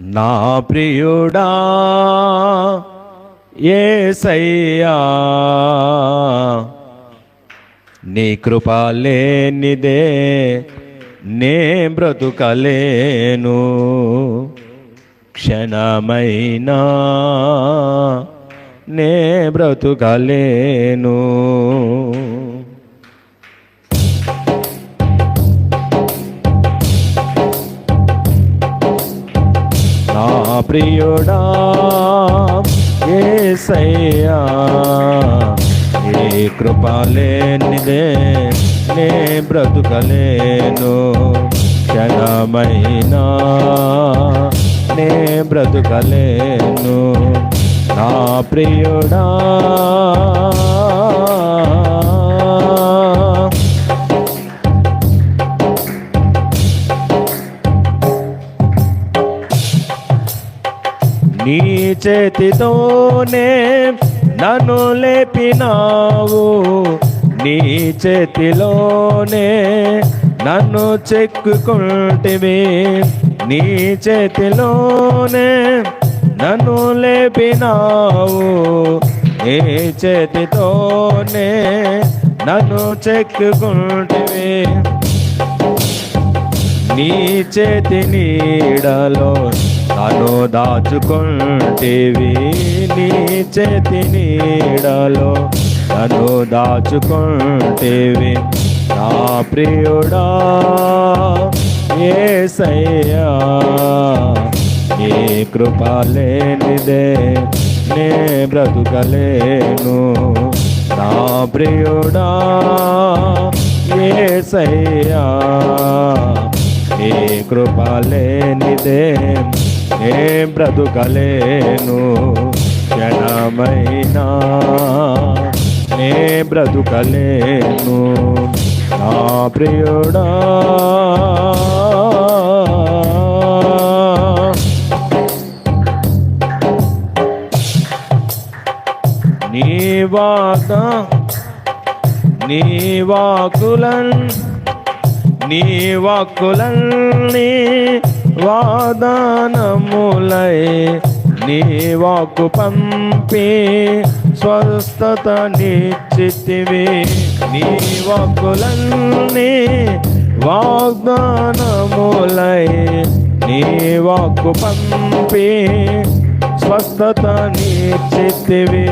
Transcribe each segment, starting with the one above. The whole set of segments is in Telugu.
నా ప్రియుడా ఏసయ్యా. నీ కృప లేనిదే నే బ్రతుకలేను. క్షణమైనా నే బ్రతుకలేను. ప్రియుడా ఏసయ్యా నీ కృప లేనిదే నే బ్రతుకలేను. క్షణమైనా నే బ్రతుకలేను. నా ప్రియుడా నీ చేతితోనే నన్ను లేపినావు. నీ చేతిలోనే నన్ను చెక్కుకుంటివి. నీ చేతిలోనే నన్ను లేపినావు. నీ చేతితోనే నన్ను చెక్కుకుంటివి. నీ చేతి నీడలో తను దాచుకుంటేవి నీ చేతి నీడలో. తను దాచుకుంటేవి నా ప్రియుడా ఏసయ్యా. ఏ కృప లేనిదే నే బ్రతుకలేను. నా ప్రియుడా ఏసయ్యా. ఏ కృప లేనిదే నే బ్రతుకలేను క్షణమైనా. నే బ్రతుకలేను నా ప్రియుడా. నీ వాక నీ వాకులన్ నీ వాదానములై నీ వాకు పంపి స్వస్థత నిశ్చితివి. నీ వాకులన్నీ వాగ్దానములై నీ వాకు పంపి స్వస్థత నిశ్చితివి.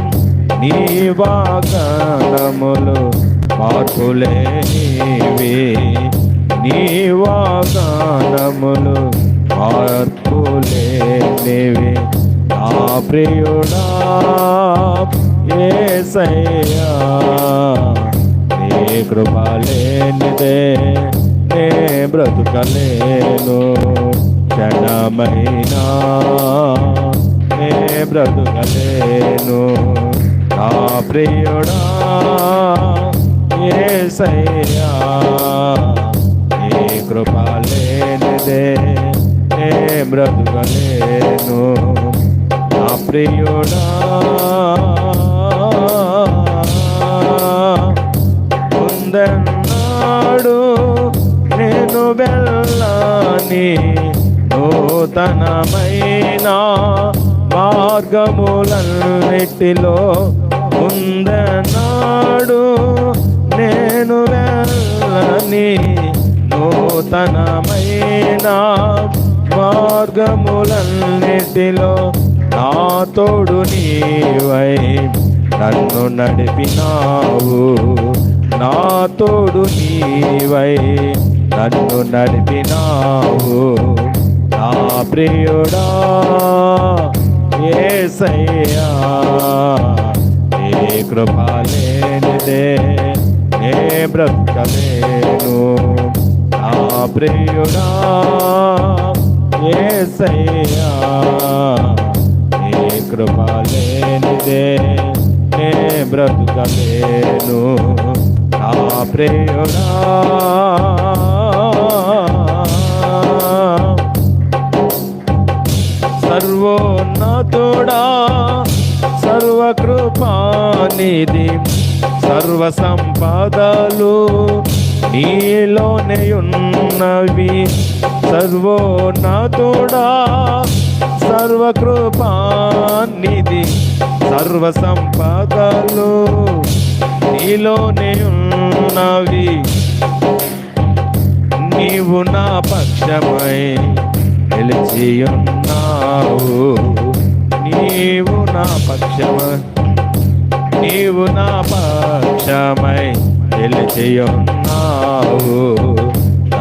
నీ వాగ్దానములు మార్పులేవి నీ వాగ్దానములు మార్పులేనివి నా ప్రియుడా ఏసయ్యా నీ కృప లేనిదే నే బ్రతుకలేను. క్షణమైనా నే బ్రతుకలేను. నా ప్రియుడా ఏసయ్యా బ్రతుకలేను నా ప్రియుడా ఉందన్నాడు నేను వెళ్ళని నూతనమైన మార్గములన్నిటిలో ఉందన్నాడు నేను వెళ్ళని నూతనమైన మార్గములన్నిటిలో నా తోడు నీవై. నన్ను నడిపినావు నా తోడు నీవై. నన్ను నడిపినావు నా ప్రియుడా ఏసయ్యా. ఏ కృప లేనిదే నే బ్రతకలేను నా ప్రియుడా. ఏసయ్యా ఏ కృప లేనిదే నే బ్రతకలేను. నా ప్రియుడా సర్వోన్నతుడా సర్వకృపానిధి సర్వ సంపదలు నీలోనే ఉన్నవి. సర్వోన్నతుడా సర్వకృపానిధి సర్వ సంపదలు నీలోనే ఉన్నవి. నీవు నా పక్షమై నిలిచి ఉన్నావు. నీవు నా పక్షమై నీవు నా పక్షమై నిలిచి ఉన్నావు.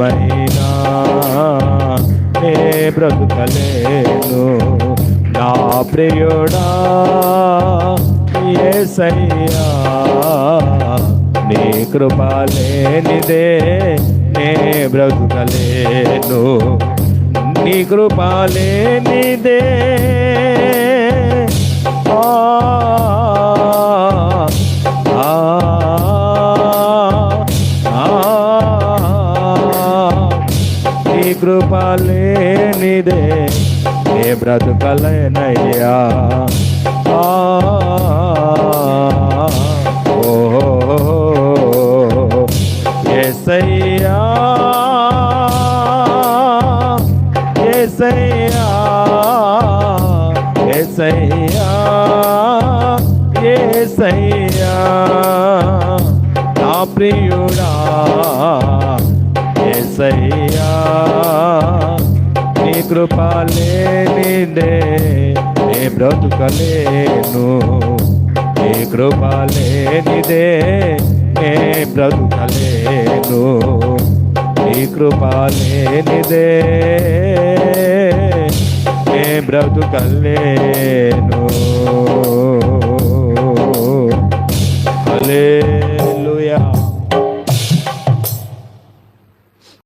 మైనా నే బ్రతుకలేను నా ప్రియుడా. ఏసయ్యా నీ కృపలేనిదే నే బ్రతుకలేను. నీ కృపలేనిదే ఆ जगत कलय नैया ओ ये सैया ये सैया ये सैया ये सैया ना प्रियुड़ा ये सैया కృపలేనిదే నే బ్రతుకలేను. నీ కృపలేనిదే నే బ్రతుకలేను. నీ కృపలేనిదే నే బ్రతుకలేను.